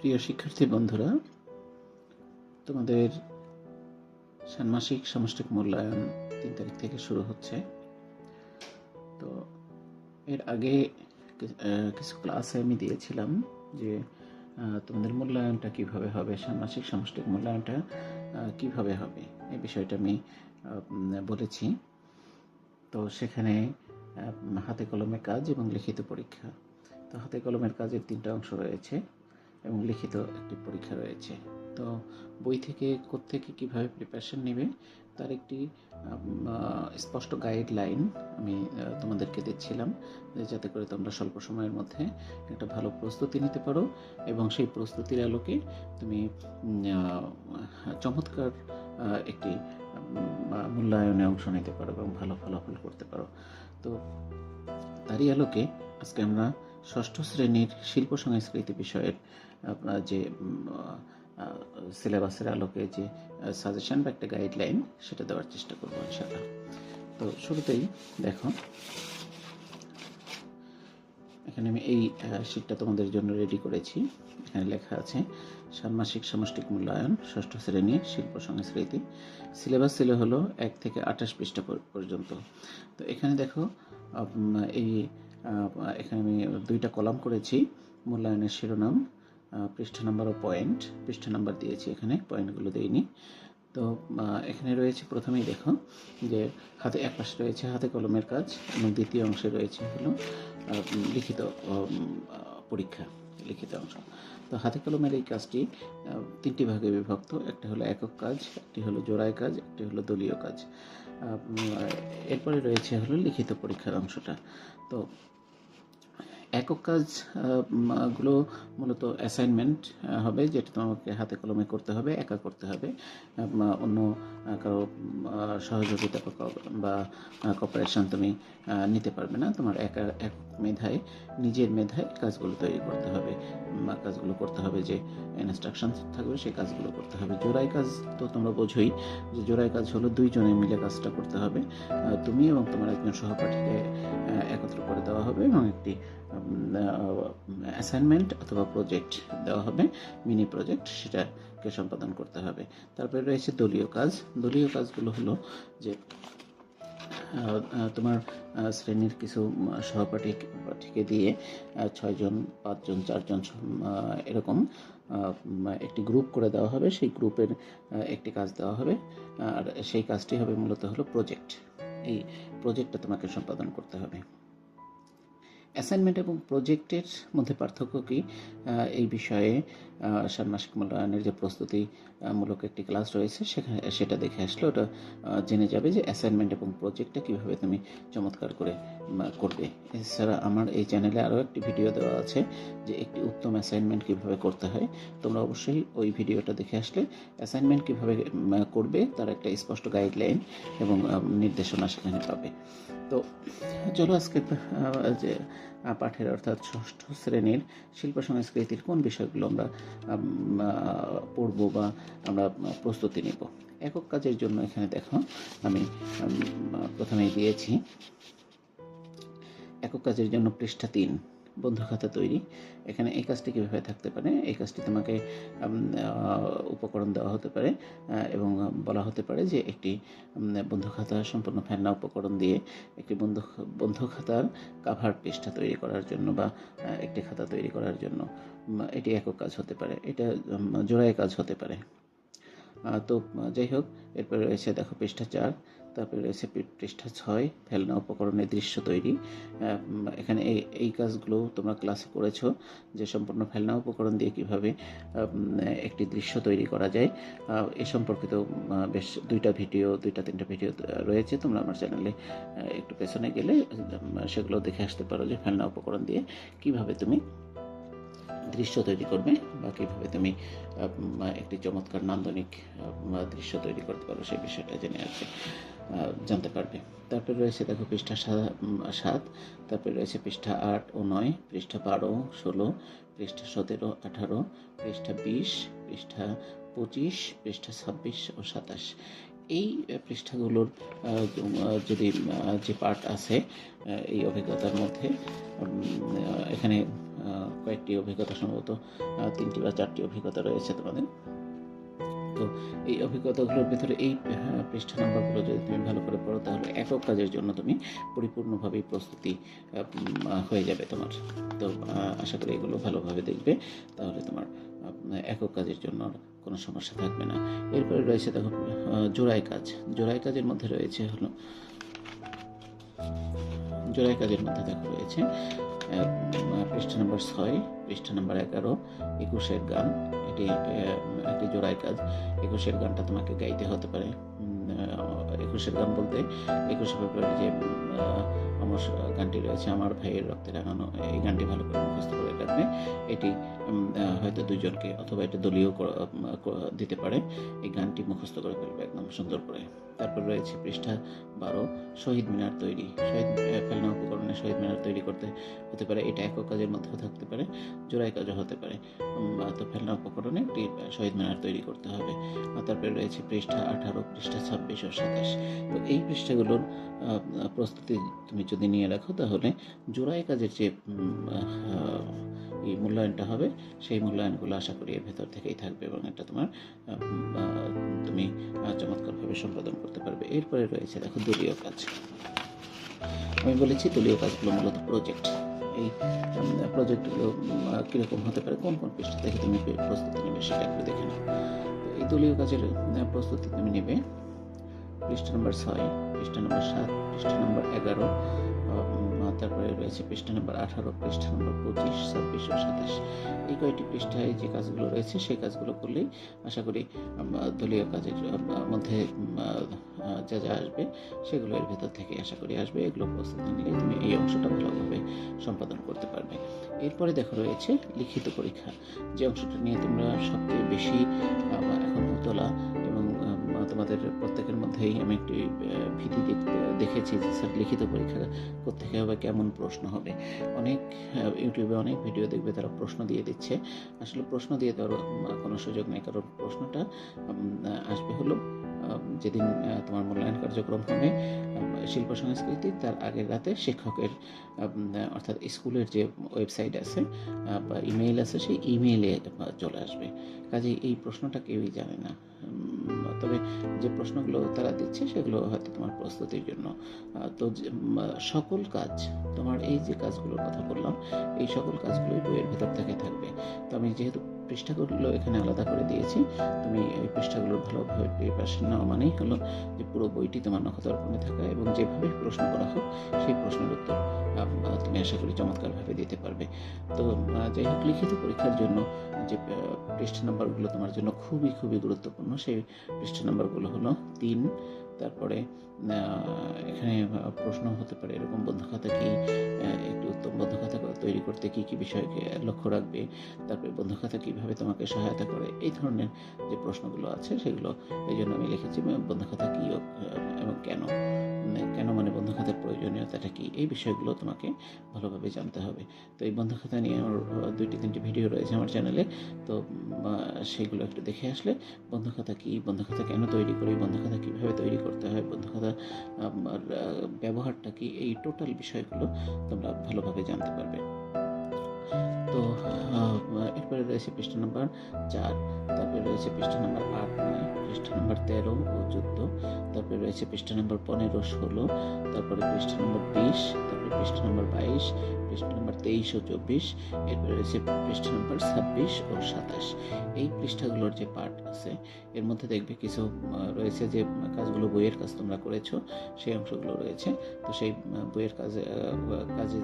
প্রিয় শিক্ষার্থী বন্ধুরা, তোমাদের ষান্মাসিক সামষ্টিক মূল্যায়ন তিন তারিখ থেকে শুরু হচ্ছে। তো এর আগে কিছু ক্লাসে আমি দিয়েছিলাম যে তোমাদের মূল্যায়নটা কীভাবে হবে, ষান্মাসিক সামষ্টিক মূল্যায়নটা কীভাবে হবে, এই বিষয়টা আমি বলেছি। তো সেখানে হাতে কলমে কাজ এবং লিখিত পরীক্ষা। তো হাতে কলমের কাজের তিনটা অংশ রয়েছে। এবং লিখিত একটি পরীক্ষা রয়েছে। তো বই থেকে কোত্থেকে কীভাবে প্রিপারেশন নেবে, তার একটি স্পষ্ট গাইডলাইন আমি তোমাদেরকে দিচ্ছিলাম যাতে করে তোমরা স্বল্প সময়ের মধ্যে একটা ভালো প্রস্তুতি নিতে পারো এবং সেই প্রস্তুতির আলোকে তুমি চমৎকার একটি মূল্যায়নে অংশ নিতে পারো এবং ভালো ফলাফল করতে পারো। তো তারই আলোকে আজকে আমরা ষষ্ঠ শ্রেণির শিল্প সংস্কৃতি বিষয়ের আপনার যে সিলেবাসের আলোকে যে সাজেশন বা একটা গাইডলাইন সেটা দেওয়ার চেষ্টা করব ইনশাআল্লাহ। তো শুরুতেই দেখো, এখানে আমি এই শীটটা তোমাদের জন্য রেডি করেছি। এখানে লেখা আছে, ষান্মাসিক সামষ্টিক মূল্যায়ন, ষষ্ঠ শ্রেণি, শিল্প সংস্কৃতি। সিলেবাস ছিল হলো এক থেকে আঠাশ পৃষ্ঠা পর্যন্ত। তো এখানে দেখো এই এখানে আমি দুইটা কলাম করেছি। মূল্যায়নের শিরোনাম পৃষ্ঠা নাম্বার ও পয়েন্ট পৃষ্ঠা নাম্বার দিয়েছি এখানে পয়েন্টগুলো দেইনি। তো এখানে রয়েছে প্রথমেই দেখো যে হাতে এক পাশে রয়েছে হাতে কলমের কাজ এবং দ্বিতীয় অংশে রয়েছে হলো লিখিত পরীক্ষা, লিখিত অংশ। তো হাতে কলমের এই কাজটি তিনটি ভাগে বিভক্ত, একটা হলো একক কাজ, একটি হলো জোড়ায় কাজ, একটি হলো দলীয় কাজ। এরপরে রয়েছে হলো লিখিত পরীক্ষার অংশটা। তো একক কাজগুলো মূলত অ্যাসাইনমেন্ট হবে যেটা তোমাকে হাতে কলমে করতে হবে, একা করতে হবে। অন্য কারও সহযোগিতা বা কপারেশন তুমি নিতে পারবে না। তোমার একা, এক মেধায়, নিজের মেধায় কাজগুলো তৈরি করতে হবে। কাজগুলো করতে হবে যে ইনস্ট্রাকশন থাকবে, সেই কাজগুলো করতে হবে। জোড়াই কাজ তো তোমরা বোঝোই যে জোড়াই কাজ হলো দুইজনে মিলে কাজটা করতে হবে। তুমি এবং তোমার একজন সহপাঠীকে একত্র করে দেওয়া হবে এবং একটি অ্যাসাইনমেন্ট অথবা প্রজেক্ট দেওয়া হবে মিনি প্রজেক্ট সেটাকে সম্পাদন করতে হবে। তারপরে রয়েছে দলীয় কাজ। দলীয় কাজগুলো হলো যে তোমার শ্রেণির কিছু সহপাঠী, পাঠীকে দিয়ে ছয়জন, পাঁচজন, চারজন এরকম একটি গ্রুপ করে দেওয়া হবে। সেই গ্রুপের একটি কাজ দেওয়া হবে। আর সেই কাজটি হবে মূলত হলো প্রজেক্ট এই প্রজেক্টটা তোমাকে সম্পাদন করতে হবে। অ্যাসাইনমেন্ট এবং প্রজেক্টের মধ্যে পার্থক্য কি? এই বিষয়ে ষান্মাসিক মূল্যায়নের যে প্রস্তুতি আহ, মূলক একটি ক্লাস রয়েছে সেখানে সেটা দেখে আসলে ওটা জেনে যাবে যে অ্যাসাইনমেন্ট এবং প্রজেক্টটা কীভাবে তুমি চমৎকার করে করবে। এছাড়া আমার এই চ্যানেলে আরও একটি ভিডিও দেওয়া আছে যে একটি উত্তম অ্যাসাইনমেন্ট কীভাবে করতে হয়। তোমরা অবশ্যই ওই ভিডিওটা দেখে আসলে অ্যাসাইনমেন্ট কীভাবে করবে তার একটা স্পষ্ট গাইডলাইন এবং নির্দেশনা সেখানে পাবে। তো চলো আজকে যে পাঠের অর্থাৎ ষষ্ঠ শ্রেণির শিল্প সংস্কৃতির কোন বিষয়গুলো আমরা পড়ব বা আমরা প্রস্তুতি নিব। একক কাজের জন্য এখানে দেখো, আমি প্রথমে দিয়েছি। একক কাজের জন্য পৃষ্ঠা তিন। বন্ধু খাতা তৈরি। এখানে এই কাজটি কীভাবে থাকতে পারে? এই কাজটি তোমাকে উপকরণ দেওয়া হতে পারে এবং বলা হতে পারে যে একটি বন্ধু খাতা সম্পূর্ণ ফেন্না উপকরণ দিয়ে একটি বন্ধু বন্ধু খাতার কাভার পৃষ্ঠা তৈরি করার জন্য বা একটি খাতা তৈরি করার জন্য এটি একক কাজ হতে পারে। এটা জোড়ায় কাজ হতে পারে। তো, যাই হোক, এরপরে রয়েছে, দেখো, পৃষ্ঠা চার। তারপরে রয়েছে পৃষ্ঠা ছয় ফেলনা উপকরণের দৃশ্য তৈরি। এখানে এই এই কাজগুলো তোমরা ক্লাসে করেছ যে সম্পূর্ণ ফেলনা উপকরণ দিয়ে কীভাবে একটি দৃশ্য তৈরি করা যায়। এ সম্পর্কিত বেশ দুইটা ভিডিও দুইটা তিনটা ভিডিও রয়েছে। তোমরা আমার চ্যানেলে একটু পেছনে গেলে সেগুলো দেখে আসতে পারো যে ফেলনা উপকরণ দিয়ে কীভাবে তুমি দৃশ্য তৈরি করবে বা কীভাবে তুমি একটি চমৎকার নান্দনিক দৃশ্য তৈরি করতে পারো সেই বিষয়টা জেনে আহ, জানতে পারবে। তারপরে রয়েছে দেখো পৃষ্ঠা সাত, তারপরে রয়েছে পৃষ্ঠা আট ও নয়, পৃষ্ঠা বারো, ষোলো, পৃষ্ঠা সতেরো, আঠারো, পৃষ্ঠা বিশ, পৃষ্ঠা পঁচিশ, পৃষ্ঠা ছাব্বিশ ও সাতাশ। এই পৃষ্ঠাগুলোর যদি যে পার্ট আছে এই অভিজ্ঞতার মধ্যে এখানে কয়েকটি অভিজ্ঞতা সম্ভবত তিনটি বা চারটি অভিজ্ঞতা রয়েছে তোমাদের। তো এই অভিজ্ঞতাগুলোর ভেতরে এই আহ, পৃষ্ঠা নাম্বারগুলো যদি তুমি ভালো করে পড়ো তাহলে একক কাজের জন্য তুমি পরিপূর্ণভাবেই প্রস্তুতি হয়ে যাবে তোমার। তো আশা করি এগুলো ভালোভাবে দেখবে। তাহলে তোমার একক কাজের জন্য কোনো সমস্যা থাকবে না। এরপরে রয়েছে দেখো জোড়াই কাজ। জোড়াই কাজের মধ্যে রয়েছে হলো জোড়াই কাজের মধ্যে দেখো রয়েছে পৃষ্ঠা নম্বর ছয় পৃষ্ঠা নম্বর এগারো একুশের গান। আহ, একটি জোড়াই কাজ। একুশের গানটা তোমাকে গাইতে হতে পারে। একুশের গান বলতে একুশে ফেব্রুয়ারি যে আমার গানটি রয়েছে আমার ভাইয়ের রক্তে রাঙানো এই গানটি ভালো করে মুখস্থ করে রাখবে। এটি হয়তো দুজনকে অথবা এটা দলীয় দিতে পারে। এই গানটি মুখস্থ করে ফেলবে একদম সুন্দর করে। তারপর রয়েছে পৃষ্ঠা বারো, শহীদ মিনার তৈরি। শহীদ ফেলনা উপকরণে শহীদ মিনার তৈরি করতে হতে পারে, এটা একক কাজের মধ্যেও থাকতে পারে জোড়াই কাজও হতে পারে। বা তো ফেলনা উপকরণে একটি শহীদ মিনার তৈরি করতে হবে। আর তারপরে রয়েছে পৃষ্ঠা আঠারো, পৃষ্ঠা ছাব্বিশ ও সাতাশ। তো এই পৃষ্ঠাগুলোর প্রস্তুতি তুমি যদি নিয়ে রাখো, তাহলে জোড়াই কাজের যে এই মূল্যায়নটা হবে, সেই মূল্যায়নগুলো আশা করি এর ভেতর থেকেই থাকবে এবং এটা তোমার তুমি চমৎকারভাবে সম্পাদন করতে পারবে। এরপরে রয়েছে দেখো দলীয় কাজ। আমি বলেছি দলীয় কাজগুলো মূলত প্রজেক্ট এই প্রজেক্টগুলো কীরকম হতে পারে, কোন কোন পৃষ্ঠা থেকে তুমি প্রস্তুতি নেবে সেটা একটু দেখে নাও। এই দলীয় কাজের প্রস্তুতি তুমি নেবে পৃষ্ঠা নম্বর ছয়, পৃষ্ঠা নম্বর সাত, পৃষ্ঠা নম্বর এগারো তারপরে রয়েছে পৃষ্ঠা নম্বর আঠারো, পৃষ্ঠা নম্বর পঁচিশ, ছাব্বিশ ও সাতাশ। এই কয়েকটি পৃষ্ঠায় যে কাজগুলো রয়েছে, সেই কাজগুলো করলেই আশা করি দলীয় কাজের মধ্যে যা যা আসবে, সেগুলো এর ভেতর থেকে আশা করি আসবে। এগুলো প্রস্তুতি নিলে তুমি এই অংশটা ভালোভাবে সম্পাদন করতে পারবে। এরপরে দেখো রয়েছে লিখিত পরীক্ষা। যে অংশটা নিয়ে তোমরা সবচেয়ে বেশি এখন উতলা এবং তোমাদের প্রত্যেকের মধ্যেই আমি একটি ভীতি দেখ- দেখেছি যে স্যার লিখিত পরীক্ষা কোথেকে হবে, কেমন প্রশ্ন হবে। অনেক ইউটিউবে অনেক ভিডিও দেখবে তারা প্রশ্ন দিয়ে দিচ্ছে। আসলে প্রশ্ন দিয়ে দেওয়ার কোনো সুযোগ নেই, কারণ প্রশ্নটা আসবে হলো যেদিন তোমার মূল্যায়ন কার্যক্রম হবে শিল্প সংস্কৃতি, তার আগের রাতে শিক্ষকের অর্থাৎ স্কুলের যে ওয়েবসাইট আছে বা ইমেইল আছে, সেই ইমেইলে চলে আসবে। কাজে এই প্রশ্নটা কেউই জানে না। তবে যে প্রশ্নগুলো তারা দিচ্ছে সেগুলো হয়তো তোমার প্রস্তুতির জন্য। তো সকল কাজ, তোমার এই যে কাজগুলোর কথা বললাম, এই সকল কাজগুলোই বইয়ের ভেতর থেকে থাকবে। তো আমি যেহেতু পৃষ্ঠাগুলো এখানে আলাদা করে দিয়েছি। তুমি এই পৃষ্ঠাগুলোর ভালোভাবে প্রিপারেশন নেওয়া মানেই হলো যে পুরো বইটি তোমার নখদর্পণে থাকা এবং যেভাবে প্রশ্ন করা হোক, সেই প্রশ্নের উত্তর তুমি আশা করি চমৎকারভাবে দিতে পারবে। তো যাই হোক, লিখিত পরীক্ষার জন্য যে পৃষ্ঠা নাম্বারগুলো তোমার জন্য খুবই খুবই গুরুত্বপূর্ণ, সেই পৃষ্ঠা নাম্বারগুলো হলো তিন তারপরে এখানে প্রশ্ন হতে পারে, এরকম বন্ধুখাতা কি একটি উত্তম বন্ধুখাতা তৈরি করতে কি কি বিষয়কে লক্ষ্য রাখবে, তারপরে বন্ধুখাতা কীভাবে তোমাকে সহায়তা করে, এই ধরনের যে প্রশ্নগুলো আছে সেগুলো এই জন্য আমি লিখেছি বন্ধুখাতা কি এবং কেন কেন মানে বন্ধুখাতার প্রয়োজনীয়তাটা কি, এই বিষয়গুলো তোমাকে ভালোভাবে জানতে হবে। তো এই বন্ধুখাতা নিয়ে আমার দুইটি তিনটি ভিডিও রয়েছে আমার চ্যানেলে, তো সেগুলো একটু দেখে আসলে বন্ধুখাতা কি বন্ধুখাতা কেন তৈরি করি বন্ধুখাতা কীভাবে তৈরি করতে হয়। আম, আর, ব্যবহারটা কি এই টোটাল বিষয়গুলো তোমরা ভালোভাবে জানতে পারবে। তো এরপরে রয়েছে পৃষ্ঠা নাম্বার চার তারপরে রয়েছে পৃষ্ঠা নাম্বার আট নয় পৃষ্ঠা নাম্বার তেরো ও চোদ্দ তারপরে রয়েছে পৃষ্ঠা নাম্বার পনেরো ষোলো তারপরে পৃষ্ঠা নাম্বার বিশ তারপরে পৃষ্ঠা নাম্বার বাইশ পৃষ্ঠা নাম্বার তেইশ ও চব্বিশ, এরপরে রয়েছে পৃষ্ঠা নাম্বার ছাব্বিশ ও সাতাশ। এই পৃষ্ঠাগুলোর যে পার্ট আছে, এর মধ্যে দেখবে কিছু রয়েছে যে কাজগুলো বইয়ের কাজ তোমরা করেছ, সেই অংশগুলো রয়েছে। তো সেই বইয়ের কাজে কাজে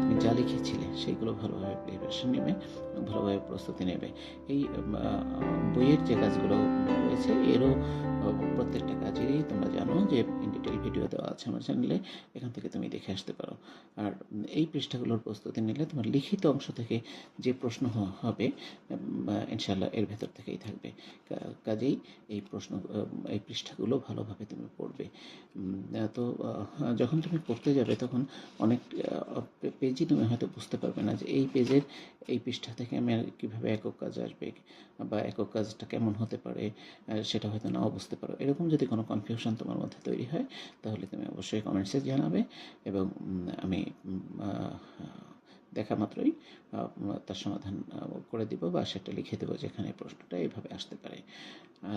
তুমি যা লিখেছিলে, সেইগুলো ভালোভাবে প্রিপারেশন নেবে, ভালোভাবে প্রস্তুতি নেবে। এই বইয়ের যে কাজগুলো রয়েছে, এরও প্রত্যেকটা কাজেরই তোমরা জানো যে ভিডিও দেওয়া আছে আমার চ্যানেলে, এখান থেকে তুমি দেখে আসতে পারো। আর এই পৃষ্ঠাগুলোর প্রস্তুতি নিলে তোমার লিখিত অংশ থেকে যে প্রশ্ন হবে ইনশাল্লাহ এর ভেতর থেকেই থাকবে। কাজেই এই প্রশ্ন এই পৃষ্ঠাগুলো ভালোভাবে তুমি পড়বে। তো যখন তুমি পড়তে যাবে তখন অনেক পেজই তুমি হয়তো বুঝতে পারবে না যে এই পেজের এই পৃষ্ঠা থেকে আমি কীভাবে একক কাজ আসবে বা একক কাজটা কেমন হতে পারে সেটা হয়তো নাও বুঝতে পারো। এরকম যদি কোনো কনফিউশন তোমার মধ্যে তৈরি হয়, তাহলে তুমি অবশ্যই কমেন্টসে জানাবে এবং আমি দেখা মাত্রই তার সমাধান করে দিব বা সেটা লিখে দেবো যেখানে প্রশ্নটা এইভাবে আসতে পারে।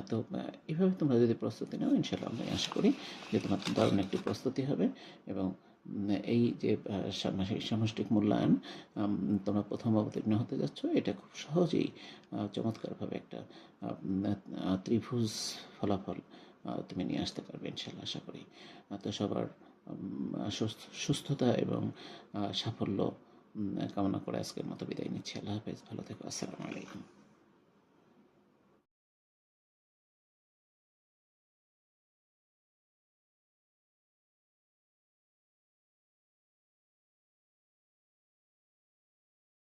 তো এইভাবে তোমরা যদি প্রস্তুতি নাও ইনশাল্লাহ আমি আশা করি যে তোমার দারুণ একটি প্রস্তুতি হবে এবং এই যে আহ, সামষ্টিক মূল্যায়ন তোমরা প্রথম অবতীর্ণ হতে যাচ্ছ এটা খুব সহজেই চমৎকারভাবে একটা ত্রিভুজ ফলাফল তুমি নিয়ে আসতে পারবে ইনশাল্লাহ আশা করি। তো সবার সুস্থতা এবং সাফল্য কামনা করে আজকের মতো বিদায় নিচ্ছি। আল্লাহ হাফেজ ভালো থেকো আসসালামু আলাইকুম।